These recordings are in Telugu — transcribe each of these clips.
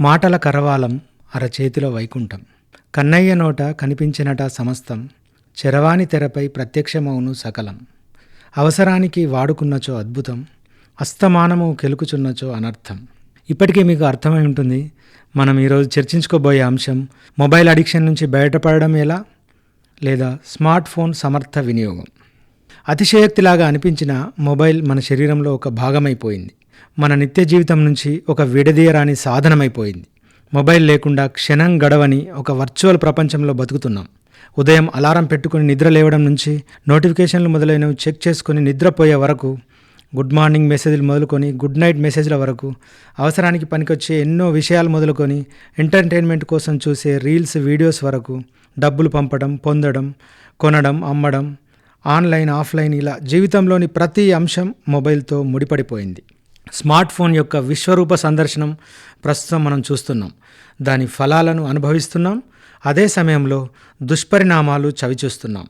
మాటల కరవాలం అరచేతిలో వైకుంఠం. కన్నయ్య నోట కనిపించినట సమస్తం చరవాణి తెరపై ప్రత్యక్షమవును సకలం. అవసరానికి వాడుకున్నచో అద్భుతం అస్తమానము కెలుకుచున్నచో అనర్థం. ఇప్పటికే మీకు అర్థమై ఉంటుంది మనం ఈరోజు చర్చించుకోబోయే అంశం మొబైల్ అడిక్షన్ నుంచి బయటపడడం ఎలా? లేదా స్మార్ట్ ఫోన్ సమర్థ వినియోగం? అతిశయోక్తిలాగా అనిపించిన మొబైల్ మన శరీరంలో ఒక భాగమైపోయింది. మన నిత్య జీవితం నుంచి ఒక విడదీయరాని సాధనమైపోయింది. మొబైల్ లేకుండా క్షణం గడవని ఒక వర్చువల్ ప్రపంచంలో బతుకుతున్నాం. ఉదయం అలారం పెట్టుకుని నిద్ర లేవడం నుంచి నోటిఫికేషన్లు మొదలైనవి చెక్ చేసుకుని నిద్రపోయే వరకు గుడ్ మార్నింగ్ మెసేజ్లు మొదలుకొని గుడ్ నైట్ మెసేజ్ల వరకు అవసరానికి పనికొచ్చే ఎన్నో విషయాలు మొదలుకొని ఎంటర్టైన్మెంట్ కోసం చూసే రీల్స్ వీడియోస్ వరకు డబ్బులు పంపడం పొందడం కొనడం అమ్మడం ఆన్లైన్ ఆఫ్లైన్ ఇలా జీవితంలోని ప్రతి అంశం మొబైల్తో ముడిపడిపోయింది. స్మార్ట్ ఫోన్ యొక్క విశ్వరూప సందర్శనం ప్రస్తుతం మనం చూస్తున్నాం. దాని ఫలాలను అనుభవిస్తున్నాం. అదే సమయంలో దుష్పరిణామాలు చవిచూస్తున్నాం.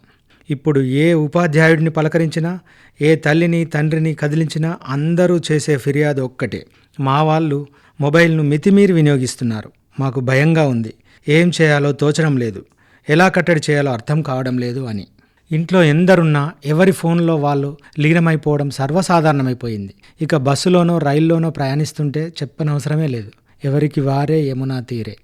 ఇప్పుడు ఏ ఉపాధ్యాయుడిని పలకరించినా ఏ తల్లిని తండ్రిని కదిలించినా అందరూ చేసే ఫిర్యాదు ఒక్కటే. మా వాళ్ళు మొబైల్ను మితిమీరి వినియోగిస్తున్నారు. మాకు భయంగా ఉంది. ఏం చేయాలో తోచడం లేదు. ఎలా కట్టడి చేయాలో అర్థం కావడం లేదు అని. ఇంట్లో ఎందరున్నా ఎవరి ఫోన్లో వాళ్ళు లీనమైపోవడం సర్వసాధారణమైపోయింది. ఇక బస్సులోనో రైల్లోనో ప్రయాణిస్తుంటే చెప్పనవసరమే లేదు. ఎవరికి వారే యమునా తీరే.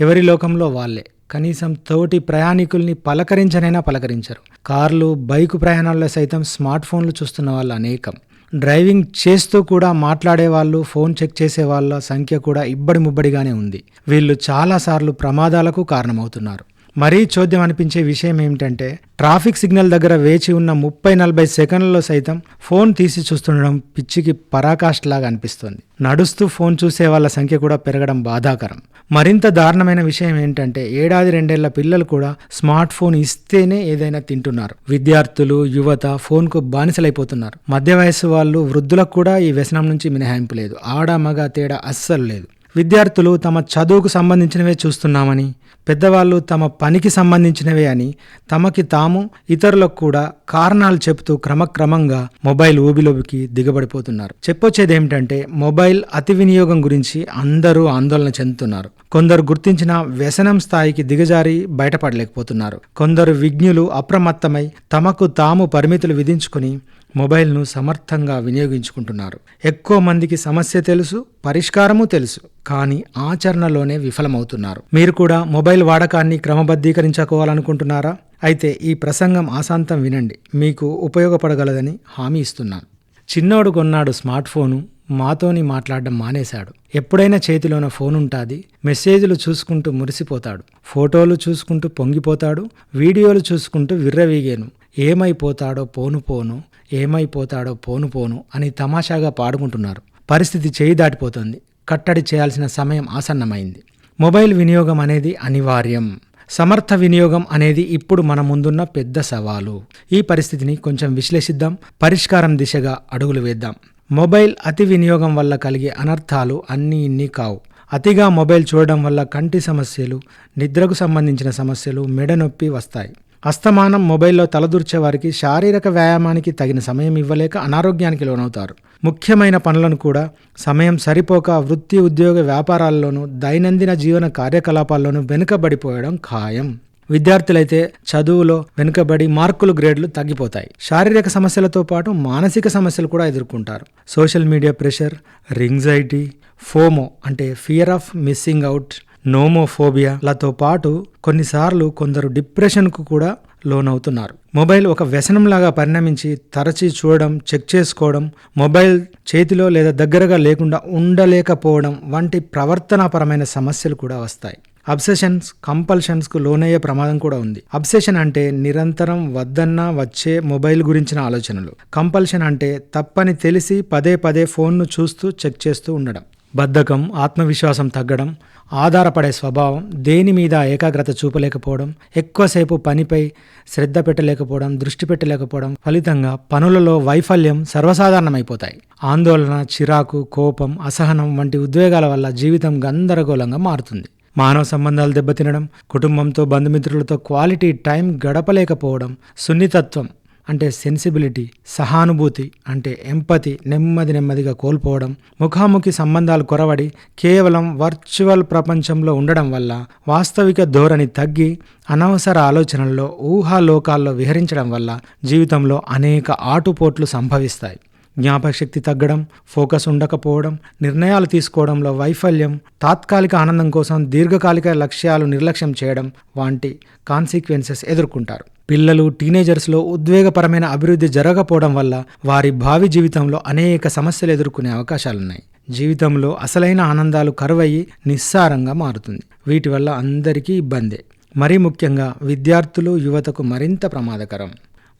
ఎవరి లోకంలో వాళ్ళే. కనీసం తోటి ప్రయాణికుల్ని పలకరించనైనా పలకరించరు. కార్లు బైకు ప్రయాణాల్లో సైతం స్మార్ట్ ఫోన్లు చూస్తున్న వాళ్ళు అనేకం. డ్రైవింగ్ చేస్తూ కూడా మాట్లాడే వాళ్ళు ఫోన్ చెక్ చేసే వాళ్ళ సంఖ్య కూడా ఇబ్బడి ముబ్బడిగానే ఉంది. వీళ్ళు చాలాసార్లు ప్రమాదాలకు కారణమవుతున్నారు. మరీ చోద్యం అనిపించే విషయం ఏమిటంటే ట్రాఫిక్ సిగ్నల్ దగ్గర వేచి ఉన్న ముప్పై నలభై సెకండ్లలో సైతం ఫోన్ తీసి చూస్తుండడం పిచ్చికి పరాకాష్లాగా అనిపిస్తుంది. నడుస్తూ ఫోన్ చూసే వాళ్ళ సంఖ్య కూడా పెరగడం బాధాకరం. మరింత దారుణమైన విషయం ఏంటంటే ఏడాది రెండేళ్ళ పిల్లలు కూడా స్మార్ట్ ఫోన్ ఇస్తేనే ఏదైనా తింటున్నారు. విద్యార్థులు యువత ఫోన్కు బానిసలైపోతున్నారు. మధ్య వయసు వాళ్ళు వృద్ధులకు కూడా ఈ వ్యసనం నుంచి మినహాయింపు లేదు. ఆడ మగ తేడా అస్సలు లేదు. విద్యార్థులు తమ చదువుకు సంబంధించినవే చూస్తున్నామని పెద్దవాళ్ళు తమ పనికి సంబంధించినవే అని తమకి తాము ఇతరులకు కూడా కారణాలు చెబుతూ క్రమక్రమంగా మొబైల్ ఊబిలోకి దిగబడిపోతున్నారు. చెప్పొచ్చేది ఏమిటంటే మొబైల్ అతి వినియోగం గురించి అందరూ ఆందోళన చెందుతున్నారు. కొందరు గుర్తించిన వ్యసనం స్థాయికి దిగజారి బయటపడలేకపోతున్నారు. కొందరు విజ్ఞులు అప్రమత్తమై తమకు తాము పరిమితులు విధించుకుని మొబైల్ను సమర్థంగా వినియోగించుకుంటున్నారు. ఎక్కువ మందికి సమస్య తెలుసు పరిష్కారము తెలుసు కానీ ఆచరణలోనే విఫలమవుతున్నారు. మీరు కూడా మొబైల్ వాడకాన్ని క్రమబద్ధీకరించుకోవాలనుకుంటున్నారా? అయితే ఈ ప్రసంగం ఆశాంతం వినండి. మీకు ఉపయోగపడగలదని హామీ ఇస్తున్నాను. చిన్నోడు కొన్నాడు స్మార్ట్ ఫోను మాతోని మాట్లాడడం మానేశాడు. ఎప్పుడైనా చేతిలోన ఫోన్ ఉంటుంది మెసేజ్లు చూసుకుంటూ మురిసిపోతాడు. ఫోటోలు చూసుకుంటూ పొంగిపోతాడు వీడియోలు చూసుకుంటూ విర్రవీగాను. ఏమైపోతాడో పోను పోను ఏమైపోతాడో పోను పోను అని తమాషాగా పాడుకుంటున్నారు. పరిస్థితి చేయి దాటిపోతుంది. కట్టడి చేయాల్సిన సమయం ఆసన్నమైంది. మొబైల్ వినియోగం అనేది అనివార్యం. సమర్థ వినియోగం అనేది ఇప్పుడు మన ముందున్న పెద్ద సవాలు. ఈ పరిస్థితిని కొంచెం విశ్లేషిద్దాం. పరిష్కారం దిశగా అడుగులు వేద్దాం. మొబైల్ అతి వినియోగం వల్ల కలిగే అనర్థాలు అన్నీ ఇన్ని కావు. అతిగా మొబైల్ చూడడం వల్ల కంటి సమస్యలు నిద్రకు సంబంధించిన సమస్యలు మెడ నొప్పి వస్తాయి. అస్తమానం మొబైల్లో తలదూర్చే వారికి శారీరక వ్యాయామానికి తగిన సమయం ఇవ్వలేక అనారోగ్యానికి లోనవుతారు. ముఖ్యమైన పనులను కూడా సమయం సరిపోక వృత్తి ఉద్యోగ వ్యాపారాల్లోనూ దైనందిన జీవన కార్యకలాపాల్లోనూ వెనుకబడిపోవడం ఖాయం. విద్యార్థులైతే చదువులో వెనుకబడి మార్కులు గ్రేడ్లు తగ్గిపోతాయి. శారీరక సమస్యలతో పాటు మానసిక సమస్యలు కూడా ఎదుర్కొంటారు. సోషల్ మీడియా ప్రెషర్ రింగ్జైటీ ఫోమో అంటే ఫియర్ ఆఫ్ మిస్సింగ్ అవుట్ నోమోఫోబియాలతో పాటు కొన్నిసార్లు కొందరు డిప్రెషన్కు కూడా లోనవుతున్నారు. మొబైల్ ఒక వ్యసనంలాగా పరిణమించి తరచి చూడడం చెక్ చేసుకోవడం మొబైల్ చేతిలో లేదా దగ్గరగా లేకుండా ఉండలేకపోవడం వంటి ప్రవర్తనాపరమైన సమస్యలు కూడా వస్తాయి. అబ్సెషన్స్ కంపల్షన్స్కు లోనయ్యే ప్రమాదం కూడా ఉంది. అబ్సెషన్ అంటే నిరంతరం వద్దన్నా వచ్చే మొబైల్ గురించిన ఆలోచనలు. కంపల్షన్ అంటే తప్పని తెలిసి పదే పదే ఫోన్ను చూస్తూ చెక్ చేస్తూ ఉండడం. బద్ధకం ఆత్మవిశ్వాసం తగ్గడం ఆధారపడే స్వభావం దేని మీద ఏకాగ్రత చూపలేకపోవడం ఎక్కువసేపు పనిపై శ్రద్ధ పెట్టలేకపోవడం దృష్టి పెట్టలేకపోవడం ఫలితంగా పనులలో వైఫల్యం సర్వసాధారణమైపోతాయి. ఆందోళన చిరాకు కోపం అసహనం వంటి ఉద్వేగాల వల్ల జీవితం గందరగోళంగా మారుతుంది. మానవ సంబంధాలు దెబ్బతినడం కుటుంబంతో బంధుమిత్రులతో క్వాలిటీ టైం గడపలేకపోవడం సున్నితత్వం అంటే సెన్సిబిలిటీ సహానుభూతి అంటే ఎంపతి నెమ్మది నెమ్మదిగా కోల్పోవడం ముఖాముఖి సంబంధాలు కొరవడి కేవలం వర్చువల్ ప్రపంచంలో ఉండడం వల్ల వాస్తవిక ధోరణి తగ్గి అనవసర ఆలోచనల్లో ఊహాలోకాల్లో విహరించడం వల్ల జీవితంలో అనేక ఆటుపోట్లు సంభవిస్తాయి. జ్ఞాపకశక్తి తగ్గడం ఫోకస్ ఉండకపోవడం నిర్ణయాలు తీసుకోవడంలో వైఫల్యం తాత్కాలిక ఆనందం కోసం దీర్ఘకాలిక లక్ష్యాలు నిర్లక్ష్యం చేయడం వంటి కాన్సిక్వెన్సెస్ ఎదుర్కొంటారు. పిల్లలు టీనేజర్స్లో ఉద్వేగపరమైన అభివృద్ధి జరగకపోవడం వల్ల వారి భావి జీవితంలో అనేక సమస్యలు ఎదుర్కొనే అవకాశాలున్నాయి. జీవితంలో అసలైన ఆనందాలు కరువయ్యి నిస్సారంగా మారుతుంది. వీటి వల్ల అందరికీ ఇబ్బందే. మరీ ముఖ్యంగా విద్యార్థులు యువతకు మరింత ప్రమాదకరం.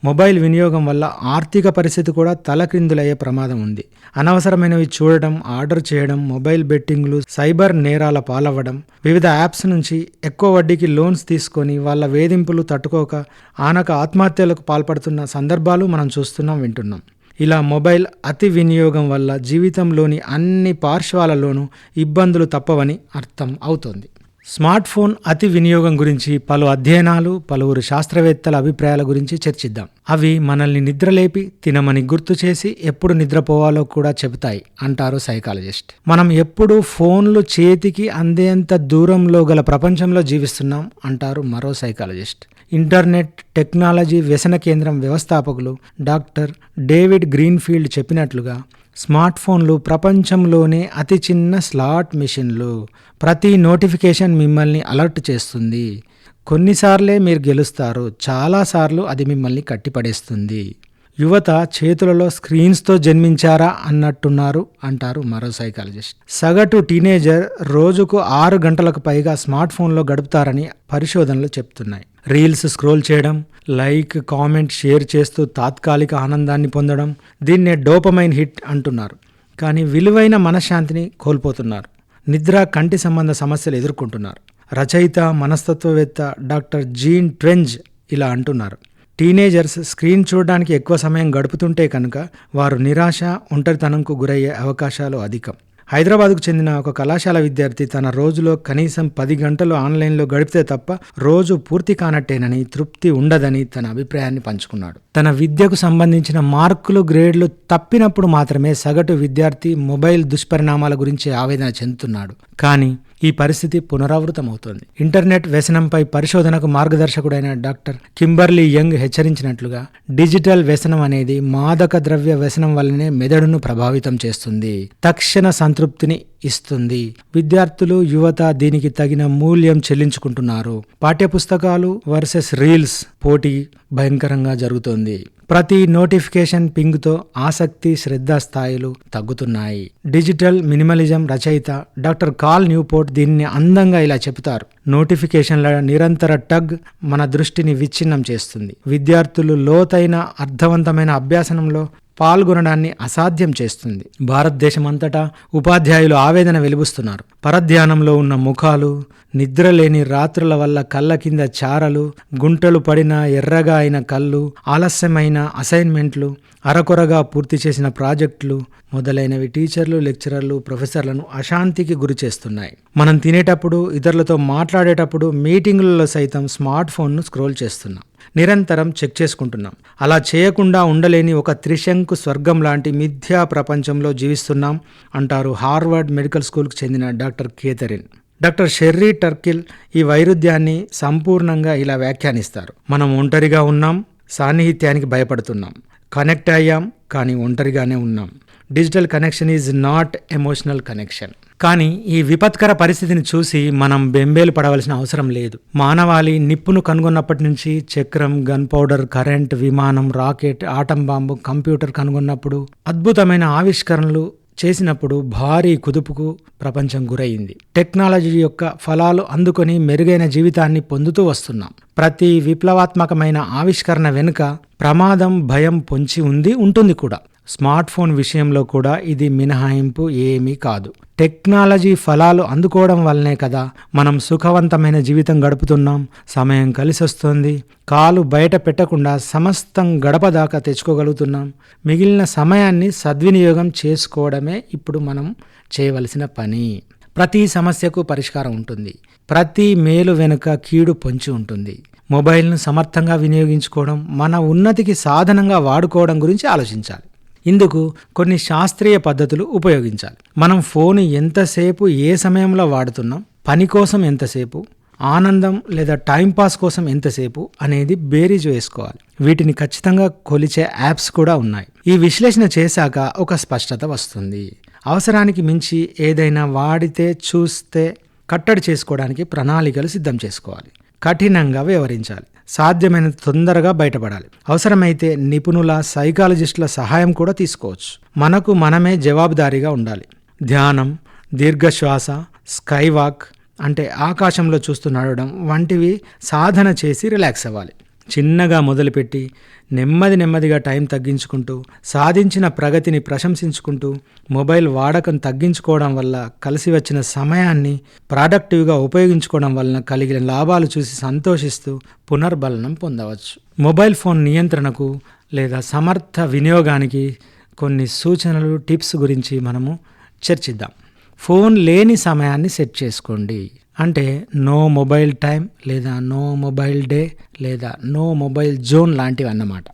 మొబైల్ వినియోగం వల్ల ఆర్థిక పరిస్థితి కూడా తలక్రిందులయ్యే ప్రమాదం ఉంది. అనవసరమైనవి చూడడం ఆర్డర్ చేయడం మొబైల్ బెట్టింగ్లు సైబర్ నేరాల పాలవ్వడం వివిధ యాప్స్ నుంచి ఎక్కువ వడ్డీకి లోన్స్ తీసుకొని వాళ్ళ వేధింపులు తట్టుకోక ఆనక ఆత్మహత్యలకు పాల్పడుతున్న సందర్భాలు మనం చూస్తున్నాం వింటున్నాం. ఇలా మొబైల్ అతి వినియోగం వల్ల జీవితంలోని అన్ని పార్శ్వాలలోనూ ఇబ్బందులు తప్పవని అర్థం అవుతోంది. స్మార్ట్ ఫోన్ అతి వినియోగం గురించి పలు అధ్యయనాలు పలువురు శాస్త్రవేత్తల అభిప్రాయాల గురించి చర్చిద్దాం. అవి మనల్ని నిద్రలేపి తినమని గుర్తు చేసి ఎప్పుడు నిద్రపోవాలో కూడా చెబుతాయి అంటారు సైకాలజిస్ట్. మనం ఎప్పుడు ఫోన్లు చేతికి అందేంత దూరంలో గల ప్రపంచంలో జీవిస్తున్నాం అంటారు మరో సైకాలజిస్ట్. ఇంటర్నెట్ టెక్నాలజీ వ్యసన కేంద్రం వ్యవస్థాపకులు డాక్టర్ డేవిడ్ గ్రీన్ఫీల్డ్ చెప్పినట్లుగా స్మార్ట్ ఫోన్లు ప్రపంచంలోనే అతి చిన్న స్లాట్ మిషన్లు. ప్రతి నోటిఫికేషన్ మిమ్మల్ని అలర్ట్ చేస్తుంది. కొన్నిసార్లే మీరు గెలుస్తారు. చాలాసార్లు అది మిమ్మల్ని కట్టిపడేస్తుంది. యువత చేతులలో స్క్రీన్స్తో జన్మించారా అన్నట్టున్నారు అంటారు మరో సైకాలజిస్ట్. సగటు టీనేజర్ రోజుకు ఆరు గంటలకు పైగా స్మార్ట్ ఫోన్లో గడుపుతారని పరిశోధనలు చెప్తున్నాయి. రీల్స్ స్క్రోల్ చేయడం లైక్ కామెంట్ షేర్ చేస్తూ తాత్కాలిక ఆనందాన్ని పొందడం దీన్నే డోపమైన్ హిట్ అంటున్నారు. కానీ విలువైన మనశ్శాంతిని కోల్పోతున్నారు. నిద్ర కంటి సంబంధ సమస్యలు ఎదుర్కొంటున్నారు. రచయిత మనస్తత్వవేత్త డాక్టర్ జీన్ ట్వెంజ్ ఇలా అంటున్నారు. టీనేజర్స్ స్క్రీన్ చూడడానికి ఎక్కువ సమయం గడుపుతుంటే కనుక వారు నిరాశ ఒంటరితనంకు గురయ్యే అవకాశాలు అధికం. హైదరాబాద్కు చెందిన ఒక కళాశాల విద్యార్థి తన రోజులో కనీసం పది గంటలు ఆన్లైన్లో గడిపితే తప్ప రోజు పూర్తి కానట్టేనని తృప్తి ఉండదని తన అభిప్రాయాన్ని పంచుకున్నాడు. తన విద్యకు సంబంధించిన మార్కులు గ్రేడ్లు తప్పినప్పుడు మాత్రమే సగటు విద్యార్థి మొబైల్ దుష్పరిణామాల గురించి ఆవేదన చెందుతున్నాడు. కానీ ఈ పరిస్థితి పునరావృతమవుతోంది. ఇంటర్నెట్ వ్యసనంపై పరిశోధనకు మార్గదర్శకుడైన డాక్టర్ కింబర్లీ యంగ్ హెచ్చరించినట్లుగా డిజిటల్ వ్యసనం అనేది మాదక ద్రవ్య వ్యసనం వల్లనే మెదడును ప్రభావితం చేస్తుంది తక్షణ సంతృప్తిని ఇస్తుంది. విద్యార్థులు యువత దీనికి తగిన మూల్యం చెల్లించుకుంటున్నారు. పాఠ్యపుస్తకాలు వర్సెస్ రీల్స్ పోటీ భయంకరంగా జరుగుతోంది. ప్రతి నోటిఫికేషన్ పింగ్తో ఆసక్తి శ్రద్ధ స్థాయిలు తగ్గుతున్నాయి. డిజిటల్ మినిమలిజం రచయిత డాక్టర్ కాల్ న్యూపోర్ట్ దీన్ని అందంగా ఇలా చెబుతారు. నోటిఫికేషన్ల నిరంతర టగ్ మన దృష్టిని విచ్ఛిన్నం చేస్తుంది. విద్యార్థులు లోతైన అర్థవంతమైన అభ్యాసనంలో పాల్గొనడాన్ని అసాధ్యం చేస్తుంది. భారతదేశమంతటా ఉపాధ్యాయులు ఆవేదన వెలిబుస్తున్నారు. పరధ్యానంలో ఉన్న ముఖాలు నిద్రలేని రాత్రుల వల్ల కళ్ళ కింద చారలు గుంటలు పడిన ఎర్రగా అయిన కళ్ళు ఆలస్యమైన అసైన్మెంట్లు అరకొరగా పూర్తి చేసిన ప్రాజెక్టులు మొదలైనవి టీచర్లు లెక్చరర్లు ప్రొఫెసర్లను అశాంతికి గురి చేస్తున్నాయి. మనం తినేటప్పుడు ఇతరులతో మాట్లాడేటప్పుడు మీటింగులలో సైతం స్మార్ట్ ఫోన్ను స్క్రోల్ చేస్తున్నాం. నిరంతరం చెక్ చేసుకుంటున్నాం. అలా చేయకుండా ఉండలేని ఒక త్రిశంకు స్వర్గం లాంటి మిథ్యా ప్రపంచంలో జీవిస్తున్నాం అంటారు హార్వర్డ్ మెడికల్ స్కూల్కు చెందిన doctor Catherine. Doctor Sherry Turkle ఈ వైరుధ్యాన్ని సంపూర్ణంగా ఇలా వ్యాఖ్యానిస్తారు. మనం ఒంటరిగా ఉన్నాం సాన్నిహిత్యానికి భయపడుతున్నాం. కనెక్ట్ అయ్యాం కానీ ఒంటరిగానే ఉన్నాం. Digital connection is not emotional connection. కానీ ఈ విపత్కర పరిస్థితిని చూసి మనం బెంబేలు పడవలసిన అవసరం లేదు. మానవాళి నిప్పును కనుగొన్నప్పటి నుంచి చక్రం గన్ పౌడర్ కరెంట్ విమానం రాకెట్ ఆటం బాంబు కంప్యూటర్ కనుగొన్నప్పుడు అద్భుతమైన ఆవిష్కరణలు చేసినప్పుడు భారీ కుదుపుకు ప్రపంచం గురయింది టెక్నాలజీ యొక్క ఫలాలు అందుకొని మెరుగైన జీవితాన్ని పొందుతూ వస్తున్నాం. ప్రతి విప్లవాత్మకమైన ఆవిష్కరణ వెనుక ప్రమాదం భయం పొంచి ఉంది ఉంటుంది కూడా. స్మార్ట్ ఫోన్ విషయంలో కూడా ఇది మినహాయింపు ఏమీ కాదు. టెక్నాలజీ ఫలాలు అందుకోవడం వల్లనే కదా మనం సుఖవంతమైన జీవితం గడుపుతున్నాం. సమయం కలిసొస్తుంది. కాలు బయట పెట్టకుండా సమస్తం గడప దాకా తెచ్చుకోగలుగుతున్నాం. మిగిలిన సమయాన్ని సద్వినియోగం చేసుకోవడమే ఇప్పుడు మనం చేయవలసిన పని. ప్రతి సమస్యకు పరిష్కారం ఉంటుంది. ప్రతి మేలు వెనుక కీడు పొంచి ఉంటుంది. మొబైల్ను సమర్థంగా వినియోగించుకోవడం మన ఉన్నతికి సాధనంగా వాడుకోవడం గురించి ఆలోచించాలి. ఇందుకు కొన్ని శాస్త్రీయ పద్ధతులు ఉపయోగించాలి. మనం ఫోన్ ఎంతసేపు ఏ సమయంలో వాడుతున్నాం పని కోసం ఎంతసేపు ఆనందం లేదా టైంపాస్ కోసం ఎంతసేపు అనేది బేరీజ్ వేసుకోవాలి. వీటిని ఖచ్చితంగా కొలిచే యాప్స్ కూడా ఉన్నాయి. ఈ విశ్లేషణ చేశాక ఒక స్పష్టత వస్తుంది. అవసరానికి మించి ఏదైనా వాడితే చూస్తే కట్టడి చేసుకోవడానికి ప్రణాళికలు సిద్ధం చేసుకోవాలి. కఠినంగా వ్యవహరించాలి. సాధ్యమైన తొందరగా బయటపడాలి. అవసరమైతే నిపుణుల సైకాలజిస్టుల సహాయం కూడా తీసుకోవచ్చు. మనకు మనమే జవాబుదారీగా ఉండాలి. ధ్యానం దీర్ఘశ్వాస స్కైవాక్ అంటే ఆకాశంలో చూస్తూ నడవడం వంటివి సాధన చేసి రిలాక్స్ అవ్వాలి. చిన్నగా మొదలుపెట్టి నెమ్మది నెమ్మదిగా టైం తగ్గించుకుంటూ సాధించిన ప్రగతిని ప్రశంసించుకుంటూ మొబైల్ వాడకం తగ్గించుకోవడం వల్ల కలిసి వచ్చిన సమయాన్ని ప్రాడక్టివ్గా ఉపయోగించుకోవడం వలన కలిగిన లాభాలు చూసి సంతోషిస్తూ పునర్బలనం పొందవచ్చు. మొబైల్ ఫోన్ నియంత్రణకు లేదా సమర్థ వినియోగానికి కొన్ని సూచనలు టిప్స్ గురించి మనము చర్చిద్దాం. ఫోన్ లేని సమయాన్ని సెట్ చేసుకోండి. అంటే నో మొబైల్ టైం లేదా నో మొబైల్ డే లేదా నో మొబైల్ జోన్ లాంటివి అన్నమాట.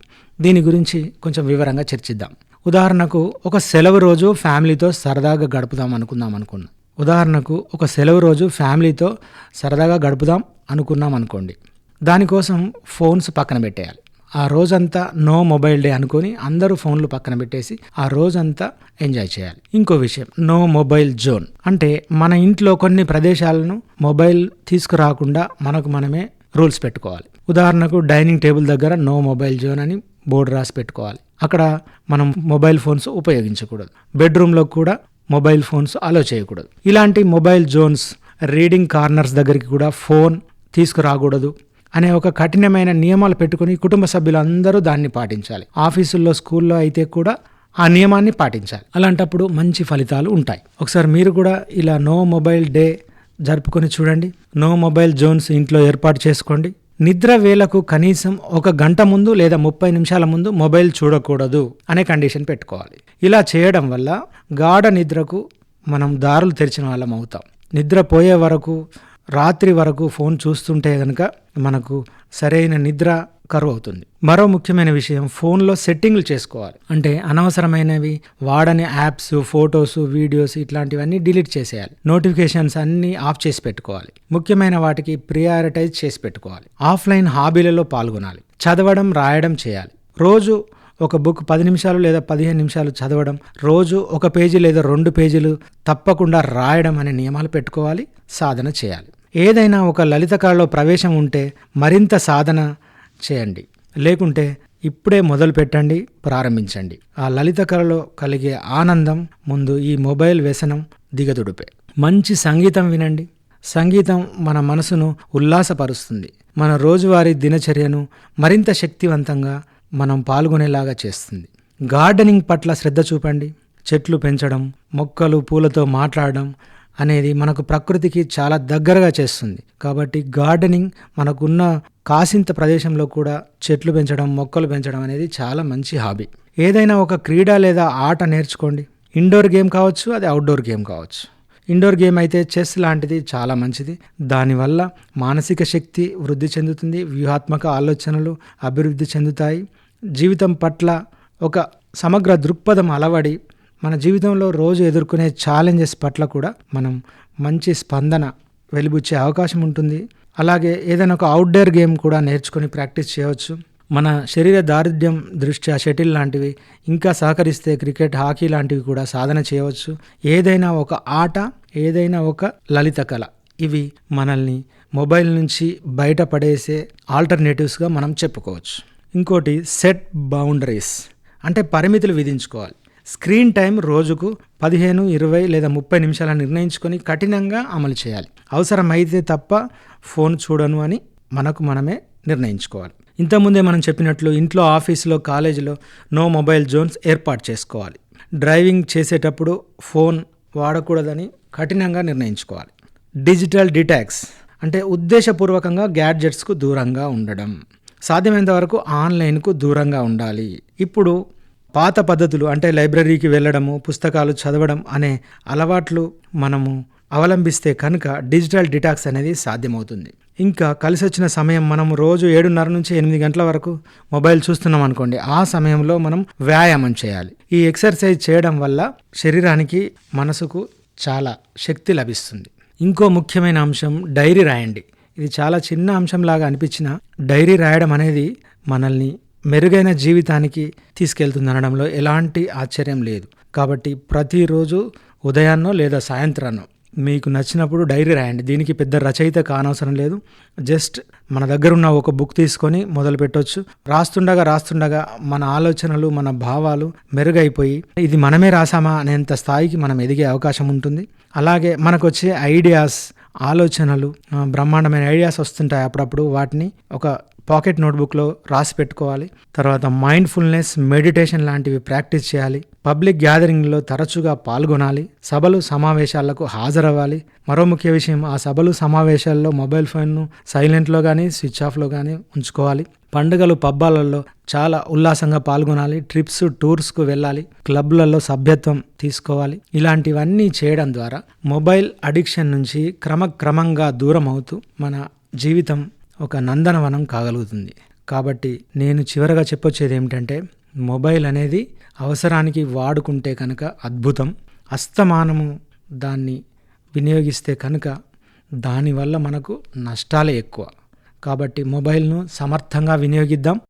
దీని గురించి కొంచెం వివరంగా చర్చిద్దాం. ఉదాహరణకు ఒక సెలవు రోజు ఫ్యామిలీతో సరదాగా గడుపుదాం అనుకుందాం అనుకున్నాం ఉదాహరణకు ఒక సెలవు రోజు ఫ్యామిలీతో సరదాగా గడుపుదాం అనుకున్నాం అనుకోండి. దానికోసం ఫోన్స్ పక్కన పెట్టేయాలి. ఆ రోజంతా నో మొబైల్ డే అనుకొని అందరూ ఫోన్లు పక్కన పెట్టేసి ఆ రోజంతా ఎంజాయ్ చేయాలి. ఇంకో విషయం నో మొబైల్ జోన్. అంటే మన ఇంట్లో కొన్ని ప్రదేశాలను మొబైల్ తీసుకురాకుండా మనకు మనమే రూల్స్ పెట్టుకోవాలి. ఉదాహరణకు డైనింగ్ టేబుల్ దగ్గర నో మొబైల్ జోన్ అని బోర్డు రాసి పెట్టుకోవాలి. అక్కడ మనం మొబైల్ ఫోన్స్ ఉపయోగించకూడదు. బెడ్రూమ్లో కూడా మొబైల్ ఫోన్స్ అలో చేయకూడదు. ఇలాంటి మొబైల్ జోన్స్ రీడింగ్ కార్నర్స్ దగ్గరికి కూడా ఫోన్ తీసుకురాకూడదు. అనే ఒక కఠినమైన నియమాలు పెట్టుకుని కుటుంబ సభ్యులందరూ దాన్ని పాటించాలి. ఆఫీసుల్లో స్కూల్లో అయితే కూడా ఆ నియమాన్ని పాటించాలి. అలాంటప్పుడు మంచి ఫలితాలు ఉంటాయి. ఒకసారి మీరు కూడా ఇలా నో మొబైల్ డే జరుపుకొని చూడండి. నో మొబైల్ జోన్స్ ఇంట్లో ఏర్పాటు చేసుకోండి. నిద్ర వేళకు కనీసం ఒక గంట ముందు లేదా ముప్పై నిమిషాల ముందు మొబైల్ చూడకూడదు అనే కండిషన్ పెట్టుకోవాలి. ఇలా చేయడం వల్ల గాఢ నిద్రకు మనం దారులు తెరిచిన వాళ్ళం అవుతాం. నిద్ర పోయే వరకు రాత్రి వరకు ఫోన్ చూస్తుంటే కనుక మనకు సరైన నిద్ర కరువు అవుతుంది. మరో ముఖ్యమైన విషయం ఫోన్లో సెట్టింగ్లు చేసుకోవాలి. అంటే అనవసరమైనవి వాడని యాప్స్ ఫొటోస్ వీడియోస్ ఇట్లాంటివన్నీ డిలీట్ చేసేయాలి. నోటిఫికేషన్స్ అన్నీ ఆఫ్ చేసి పెట్టుకోవాలి. ముఖ్యమైన వాటికి ప్రియారిటైజ్ చేసి పెట్టుకోవాలి. ఆఫ్లైన్ హాబీలలో పాల్గొనాలి. చదవడం రాయడం చేయాలి. రోజు ఒక బుక్ పది నిమిషాలు లేదా పదిహేను నిమిషాలు చదవడం రోజు ఒక పేజీ లేదా రెండు పేజీలు తప్పకుండా రాయడం అనే నియమాలు పెట్టుకోవాలి సాధన చేయాలి. ఏదైనా ఒక లలిత కళలో ప్రవేశం ఉంటే మరింత సాధన చేయండి. లేకుంటే ఇప్పుడే మొదలు పెట్టండి ప్రారంభించండి. ఆ లలిత కళలో కలిగే ఆనందం ముందు ఈ మొబైల్ వ్యసనం దిగదుడిపే. మంచి సంగీతం వినండి. సంగీతం మన మనసును ఉల్లాసపరుస్తుంది. మన రోజువారీ దినచర్యను మరింత శక్తివంతంగా మనం పాల్గొనేలాగా చేస్తుంది. గార్డెనింగ్ పట్ల శ్రద్ధ చూపండి. చెట్లు పెంచడం మొక్కలు పూలతో మాట్లాడడం అనేది మనకు ప్రకృతికి చాలా దగ్గరగా చేస్తుంది. కాబట్టి గార్డెనింగ్ మనకున్న కాసింత ప్రదేశంలో కూడా చెట్లు పెంచడం మొక్కలు పెంచడం అనేది చాలా మంచి హాబీ. ఏదైనా ఒక క్రీడ లేదా ఆట నేర్చుకోండి. ఇండోర్ గేమ్ కావచ్చు అది అవుట్డోర్ గేమ్ కావచ్చు. ఇండోర్ గేమ్ అయితే చెస్ లాంటిది చాలా మంచిది. దానివల్ల మానసిక శక్తి వృద్ధి చెందుతుంది వ్యూహాత్మక ఆలోచనలు అభివృద్ధి చెందుతాయి. జీవితం పట్ల ఒక సమగ్ర దృక్పథం అలవడి మన జీవితంలో రోజు ఎదుర్కొనే ఛాలెంజెస్ పట్ల కూడా మనం మంచి స్పందన వెలిబుచ్చే అవకాశం ఉంటుంది. అలాగే ఏదైనా ఒక అవుట్డోర్ గేమ్ కూడా నేర్చుకొని ప్రాక్టీస్ చేయవచ్చు. మన శరీర దారిద్ర్యం దృష్ట్యా షటిల్ లాంటివి ఇంకా సహకరిస్తే క్రికెట్ హాకీ లాంటివి కూడా సాధన చేయవచ్చు. ఏదైనా ఒక ఆట ఏదైనా ఒక లలిత కళ ఇవి మనల్ని మొబైల్ నుంచి బయటపడేసే ఆల్టర్నేటివ్స్గా మనం చెప్పుకోవచ్చు. ఇంకోటి సెట్ బౌండరీస్ అంటే పరిమితులు విధించుకోవాలి. స్క్రీన్ టైం రోజుకు పదిహేను ఇరవై లేదా ముప్పై నిమిషాలు నిర్ణయించుకొని కఠినంగా అమలు చేయాలి. అవసరమైతే తప్ప ఫోన్ చూడను అని మనకు మనమే నిర్ణయించుకోవాలి. ఇంతకుముందే మనం చెప్పినట్లు ఇంట్లో ఆఫీసులో కాలేజీలో నో మొబైల్ జోన్స్ ఏర్పాటు చేసుకోవాలి. డ్రైవింగ్ చేసేటప్పుడు ఫోన్ వాడకూడదని కఠినంగా నిర్ణయించుకోవాలి. డిజిటల్ డిటాక్స్ అంటే ఉద్దేశపూర్వకంగా గ్యాడ్జెట్స్కు దూరంగా ఉండడం. సాధ్యమైనంత వరకు ఆన్లైన్కు దూరంగా ఉండాలి. ఇప్పుడు పాత పద్ధతులు అంటే లైబ్రరీకి వెళ్ళడము పుస్తకాలు చదవడం అనే అలవాట్లు మనము అవలంబిస్తే కనుక డిజిటల్ డిటాక్స్ అనేది సాధ్యమవుతుంది. ఇంకా కలిసి వచ్చిన సమయం మనం రోజు ఏడున్నర నుంచి ఎనిమిది గంటల వరకు మొబైల్ చూస్తున్నాం అనుకోండి. ఆ సమయంలో మనం వ్యాయామం చేయాలి. ఈ ఎక్సర్సైజ్ చేయడం వల్ల శరీరానికి మనసుకు చాలా శక్తి లభిస్తుంది. ఇంకో ముఖ్యమైన అంశం డైరీ రాయండి. ఇది చాలా చిన్న అంశంలాగా అనిపించిన డైరీ రాయడం అనేది మనల్ని మెరుగైన జీవితానికి తీసుకెళ్తుంది అనడంలో ఎలాంటి ఆశ్చర్యం లేదు. కాబట్టి ప్రతిరోజు ఉదయాన్నో లేదా సాయంత్రాన్నో మీకు నచ్చినప్పుడు డైరీ రాయండి. దీనికి పెద్ద రచయిత కానవసరం లేదు. జస్ట్ మన దగ్గర ఉన్న ఒక బుక్ తీసుకొని మొదలు పెట్టవచ్చు రాస్తుండగా రాస్తుండగా మన ఆలోచనలు మన భావాలు మెరుగైపోయి ఇది మనమే రాసామా అనేంత స్థాయికి మనం ఎదిగే అవకాశం ఉంటుంది. అలాగే మనకు వచ్చే ఐడియాస్ ఆలోచనలు బ్రహ్మాండమైన ఐడియాస్ వస్తుంటాయి అప్పుడప్పుడు. వాటిని ఒక పాకెట్ నోట్బుక్లో రాసి పెట్టుకోవాలి. తర్వాత మైండ్ఫుల్నెస్ మెడిటేషన్ లాంటివి ప్రాక్టీస్ చేయాలి. పబ్లిక్ గ్యాదరింగ్లో తరచుగా పాల్గొనాలి. సభలు సమావేశాలకు హాజరవ్వాలి. మరో ముఖ్య విషయం ఆ సభలు సమావేశాల్లో మొబైల్ ఫోన్ను సైలెంట్లో కానీ స్విచ్ ఆఫ్లో కానీ ఉంచుకోవాలి. పండుగలు పబ్బాలలో చాలా ఉల్లాసంగా పాల్గొనాలి. ట్రిప్స్ టూర్స్కు వెళ్ళాలి. క్లబ్లలో సభ్యత్వం తీసుకోవాలి. ఇలాంటివన్నీ చేయడం ద్వారా మొబైల్ అడిక్షన్ నుంచి క్రమక్రమంగా దూరం అవుతూ మన జీవితం ఒక నందనవనం కాగలుగుతుంది. కాబట్టి నేను చివరగా చెప్పొచ్చేది ఏమిటంటే మొబైల్ అనేది అవసరానికి వాడుకుంటే కనుక అద్భుతం. అస్తమానము దాన్ని వినియోగిస్తే కనుక దానివల్ల మనకు నష్టాలే ఎక్కువ. కాబట్టి మొబైల్ను సమర్థంగా వినియోగిద్దాం.